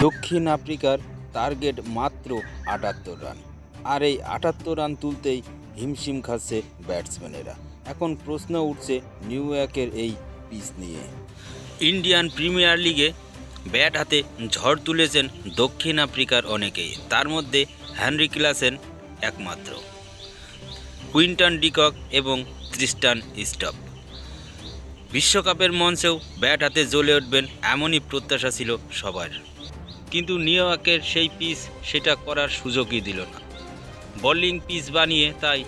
দক্ষিণ আফ্রিকার টার্গেট মাত্র আটাত্তর রান। আর এই আটাত্তর রান তুলতেই হিমশিম খাচ্ছে ব্যাটসম্যানেরা। এখন প্রশ্ন উঠছে নিউ ইয়র্কের এই পিচ নিয়ে। ইন্ডিয়ান প্রিমিয়ার লিগে ব্যাট হাতে ঝড় তুলেছেন দক্ষিণ আফ্রিকার অনেকেই। তার মধ্যে হ্যানরি ক্লাসেন একমাত্র। কুইন্টন ডিকক এবং ত্রিস্টান স্টপ। বিশ্বকাপের মঞ্চেও ব্যাট হাতে জ্বলে উঠবেন এমনই প্রত্যাশা ছিল সবার। কিন্তু নিউ ইয়র্কের সেই পিচ সেটা করার সুযোগই দিল না। বোলিং পিচ বানিয়ে তাই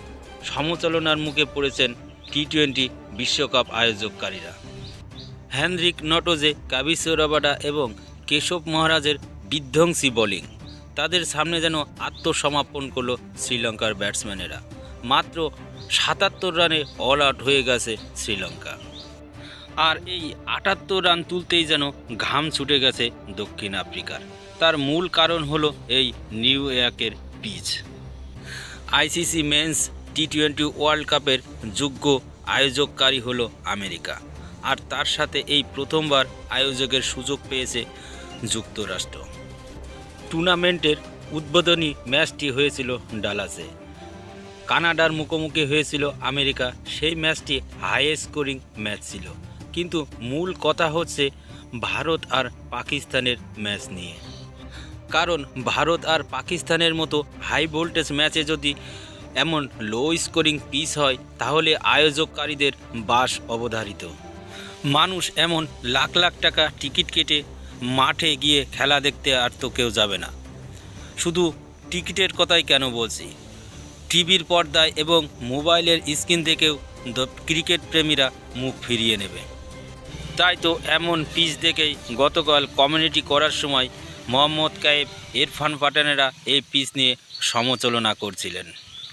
সমচলনার মুখে পড়েছেন টি টোয়েন্টি বিশ্বকাপ আয়োজককারীরা। হ্যানরিক নটোজে কাবিসো রাবাডা এবং কেশব মহারাজের বিধ্বংসী বোলিং, তাদের সামনে যেন আত্মসমর্পণ করল শ্রীলঙ্কার ব্যাটসম্যানেরা। মাত্র সাতাত্তর রানে অল আউট হয়ে গেছে শ্রীলঙ্কা। আর এই আটাত্তর রান তুলতেই যেন ঘাম ছুটে গেছে দক্ষিণ আফ্রিকার। তার মূল কারণ হলো এই নিউ ইয়র্কের pitch. ICC men's T twenty World কাপের যোগ্য আয়োজককারী হলো আমেরিকা। আর তার সাথে এই প্রথমবার আয়োজকের সুযোগ পেয়েছে যুক্তরাষ্ট্র। টুর্নামেন্টের উদ্বোধনী ম্যাচটি হয়েছিল ডালাসে। কানাডার মুখোমুখি হয়েছিল আমেরিকা। সেই ম্যাচটি হাই স্কোরিং ম্যাচ ছিল। কিন্তু মূল কথা হচ্ছে ভারত আর পাকিস্তানের ম্যাচ নিয়ে। কারণ ভারত আর পাকিস্তানের মতো হাই ভোল্টেজ ম্যাচে যদি এমন লো স্কোরিং পিচ হয়, তাহলে আয়োজককারীদের বাস অবধারিত। মানুষ এমন লাখ লাখ টাকা টিকিট কেটে মাঠে গিয়ে খেলা দেখতে আর তো কেউ যাবে না। শুধু টিকিটের কথাই কেন বলছি? টিভির পর্দায় এবং মোবাইলের স্ক্রিন থেকেও ক্রিকেট প্রেমীরা মুখ ফিরিয়ে নেবে। তাই তো এমন পিচ দেখেই গতকাল কমিউনিটি করার সময় মোহাম্মদ কায়েব ইরফান পাঠানেরা এই পিচ নিয়ে সমালোচনা করছিলেন।